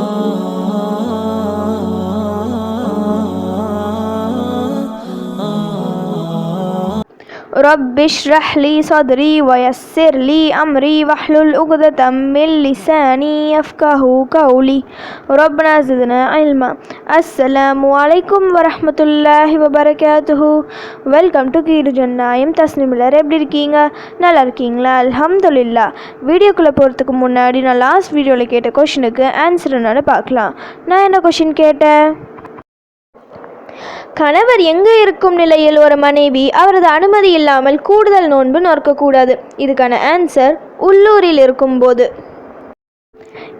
Oh. رب اشرح لي صدري ويسر لي أمري واحلل عقدة من لساني يفقه قولي ربنا زدنا علما السلام عليكم ورحمة الله وبركاته welcome to கீடு ஜன்னாயம் தஸ்னிமிலர் எப்படி இருக்கீங்க நல்லா இருக்கீங்களா அல்ஹம்துலில்லா வீடியோக்குள்ளே போகிறதுக்கு முன்னாடி நான் லாஸ்ட் வீடியோவில் கேட்ட கொஷினுக்கு ஆன்சர் என்னன்னு பார்க்கலாம் நான் என்ன கொஷின் கேட்டேன் கணவர் எங்கு இருக்கும் நிலையில்? ஒரு மனைவி அவரது அனுமதி இல்லாமல் கூடுதல் நோன்பு நோக்கக்கூடாது இதுக்கான ஆன்சர் உள்ளூரில் இருக்கும்போது.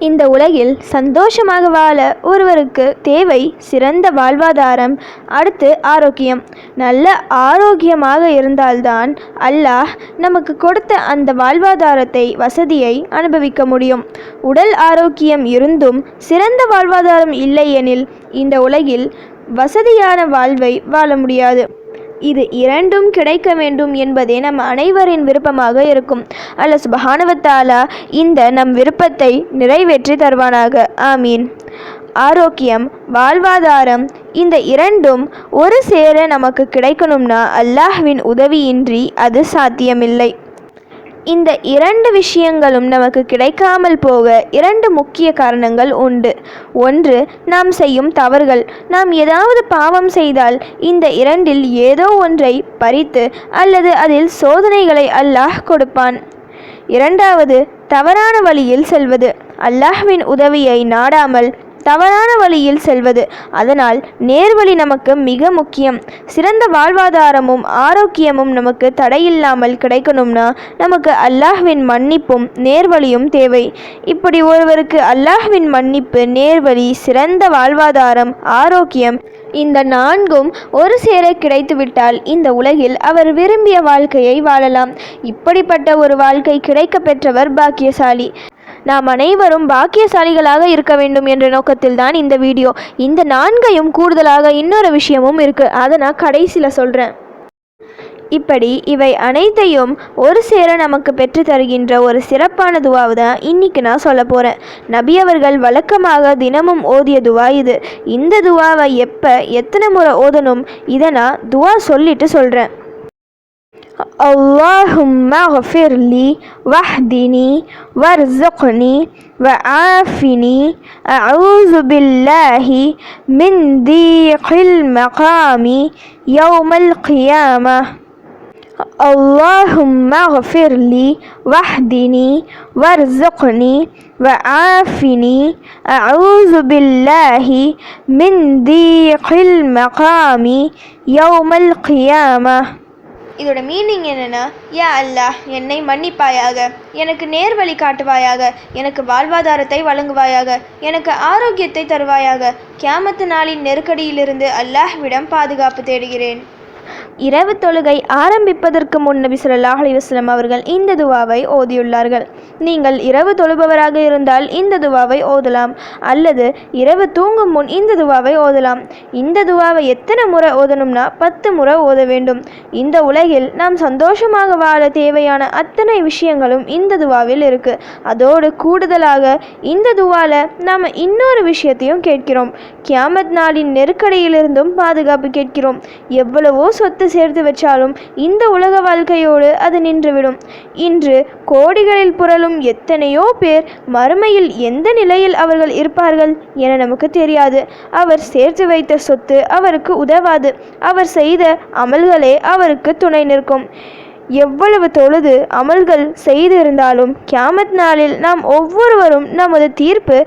இந்த உலகில் சந்தோஷமாக வாழ ஒருவருக்கு தேவை சிறந்த வாழ்வாதாரம் அடுத்து ஆரோக்கியம். நல்ல ஆரோக்கியமாக இருந்தால்தான் அல்லாஹ் நமக்கு கொடுத்த அந்த வாழ்வாதாரத்தை வசதியை அனுபவிக்க முடியும். உடல் ஆரோக்கியம் இருந்தும் சிறந்த வாழ்வாதாரம் இல்லையெனில் இந்த உலகில் வசதியான வாழ்வை வாழ முடியாது. இது இரண்டும் கிடைக்க வேண்டும் என்பதே நம் அனைவரின் விருப்பமாக இருக்கும். அல்ல சுபஹானவத்தாலா இந்த நம் விருப்பத்தை நிறைவேற்றி தருவானாக. ஆமீன். ஆரோக்கியம் வாழ்வாதாரம் இந்த இரண்டும் ஒரு சேர நமக்கு கிடைக்கணும்னா அல்லாஹ்வின் உதவியின்றி அது சாத்தியமில்லை. இந்த இரண்டு விஷயங்களும் நமக்கு கிடைக்காமல் போக இரண்டு முக்கிய காரணங்கள் உண்டு. ஒன்று நாம் செய்யும் தவறுகள். நாம் ஏதாவது பாவம் செய்தால் இந்த இரண்டில் ஏதோ ஒன்றை பறித்து அல்லது அதில் சோதனைகளை அல்லாஹ் கொடுப்பான். இரண்டாவது தவறான வழியில் செல்வது. அல்லாஹ்வின் உதவியை நாடாமல் தவறான வழியில் செல்வது. அதனால் நேர்வழி நமக்கு மிக முக்கியம். சிறந்த வாழ்வாதாரமும் ஆரோக்கியமும் நமக்கு தடையில்லாமல் கிடைக்கணும்னா நமக்கு அல்லாஹ்வின் மன்னிப்பும் நேர்வழியும் தேவை. இப்படி ஒருவருக்கு அல்லாஹ்வின் மன்னிப்பு நேர்வழி சிறந்த வாழ்வாதாரம் ஆரோக்கியம் இந்த நான்கும் ஒரு சேர கிடைத்துவிட்டால் இந்த உலகில் அவர் விரும்பிய வாழ்க்கையை வாழலாம். இப்படிப்பட்ட ஒரு வாழ்க்கை கிடைக்க பெற்றவர் பாக்கியசாலி. நாம் அனைவரும் பாக்கியசாலிகளாக இருக்க வேண்டும் என்ற நோக்கத்தில் தான் இந்த வீடியோ. இந்த நான்கையும் கூடுதலாக இன்னொரு விஷயமும் இருக்குது அதை நான் கடைசியில் சொல்கிறேன் இப்படி இவை அனைத்தையும் ஒரு சேர நமக்கு பெற்று தருகின்ற ஒரு சிறப்பான துவாவை தான் இன்னைக்கு நான் சொல்ல போகிறேன் நபி அவர்கள் வழக்கமாக தினமும் ஓதிய துவா இது. இந்த துவாவை எப்போ எத்தனை முறை ஓதணும் இதை நான் துவா சொல்லிட்டு சொல்கிறேன் اللهم اغفر لي واهدني وارزقني وعافني. أعوذ بالله من ضيق المقام يوم القيامة. اللهم اغفر لي واهدني وارزقني وعافني. أعوذ بالله من ضيق المقام يوم القيامة. இதோட மீனிங் என்னென்னா யா அல்லாஹ் என்னை மன்னிப்பாயாக எனக்கு நேர் வழி காட்டுவாயாக எனக்கு வாழ்வாதாரத்தை வழங்குவாயாக எனக்கு ஆரோக்கியத்தை தருவாயாக கியாமத்து நாளின் நெருக்கடியிலிருந்து அல்லாஹ்விடம் பாதுகாப்பு தேடுகிறேன். இரவு தொழுகை ஆரம்பிப்பதற்கு முன் நபி ஸல்லல்லாஹு அவர்கள் இந்த துவாவை ஓதியுள்ளார்கள். நீங்கள் இரவு தொழுபவராக இருந்தால் இந்த துவாவை ஓதலாம் அல்லது இரவு தூங்கும் முன் இந்த துவாவை ஓதலாம். இந்த துவாவை எத்தனை முறை ஓதணும்னா பத்து முறை ஓத வேண்டும். இந்த உலகில் நாம் சந்தோஷமாக வாழ தேவையான அத்தனை விஷயங்களும் இந்த துவாவில் இருக்கு. அதோடு கூடுதலாக இந்த துவால நாம் இன்னொரு விஷயத்தையும் கேட்கிறோம். கியாமத் நாளின் நெருக்கடியிலிருந்தும் பாதுகாப்பு கேட்கிறோம். எவ்வளவோ சொத்து சேர்த்து வச்சாலும் இந்த உலக வாழ்க்கையோடு அது நின்றுவிடும். இன்று கோடிகளில் புரளும் எத்தனையோ பேர் மறுமையில் எந்த நிலையில் அவர்கள் இருப்பார்கள் என நமக்கு தெரியாது. அவர் சேர்த்து வைத்த சொத்து அவருக்கு உதவாது. அவர் செய்த அமல்களே அவருக்கு துணை நிற்கும். எவ்வளவு தொழுது அமல்கள் செய்திருந்தாலும் கியாமத் நாளில் நாம் ஒவ்வொருவரும் நமது தீர்ப்பு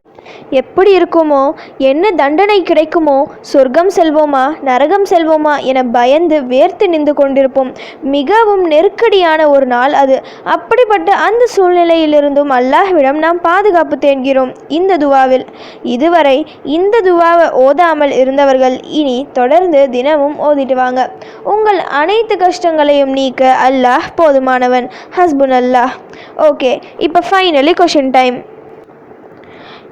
எப்படி இருக்குமோ? என்ன தண்டனை கிடைக்குமோ? சொர்க்கம் செல்வோமா? நரகம் செல்வோமா? என பயந்து வேர்த்து நின்று கொண்டிருப்போம். மிகவும் நெருக்கடியான ஒரு நாள் அது. அப்படிப்பட்ட அந்த சூழ்நிலையிலிருந்தும் அல்லாஹ்விடம் நாம் பாதுகாப்பு தேடுகிறோம். இந்த துவாவில். இதுவரை இந்த துவாவை ஓதாமல் இருந்தவர்கள் இனி தொடர்ந்து தினமும் ஓதிடுவாங்க உங்கள் அனைத்து கஷ்டங்களையும் நீக்க அல்லாஹ் போதுமானவன். ஹஸ்புன் அல்லாஹ் ஓகே இப்போ ஃபைனலி கொஷின் டைம்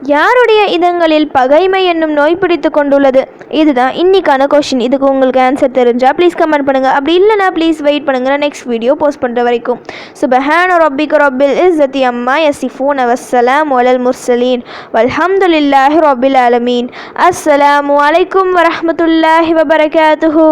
யாருடைய இதங்களில் பகைமை என்னும் நோய் பிடித்து கொண்டுள்ளது? இதுதான் இன்னைக்கான கொஷின் இதுக்கு உங்களுக்கு ஆன்சர் தெரிஞ்சால் ப்ளீஸ் கமெண்ட் பண்ணுங்கள் அப்படி இல்லைனா ப்ளீஸ் வெயிட் பண்ணுங்கள் நெக்ஸ்ட் வீடியோ போஸ்ட் பண்ணுற வரைக்கும். சுபஹான ரப்பிக ரப்பில் இஸ்ஸத்தி அம்மா யசிஃபூன் அவசலாம் ஒலல் முர்சலீன் வல்ஹம்துலில்லாஹி ரப்பில் ஆலமீன். அஸ்ஸலாமு அலைக்கும் வரமத்துல்லாஹி வபரகாத்துஹு.